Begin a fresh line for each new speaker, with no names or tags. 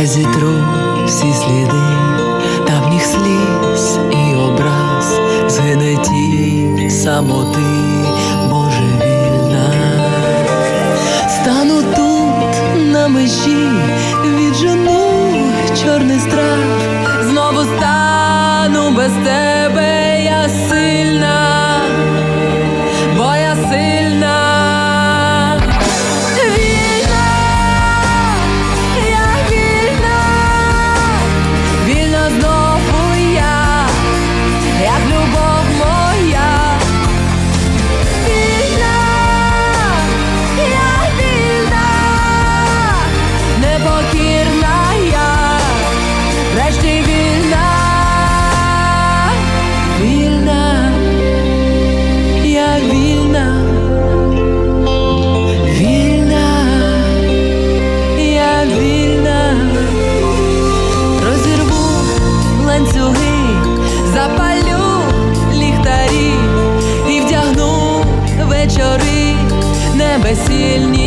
Я зітру всі сліди давніх сліз і образ, згине ті самоти. Божевільна, стану тут на межі, віджену чорний страх, знову стану без тебе. pues si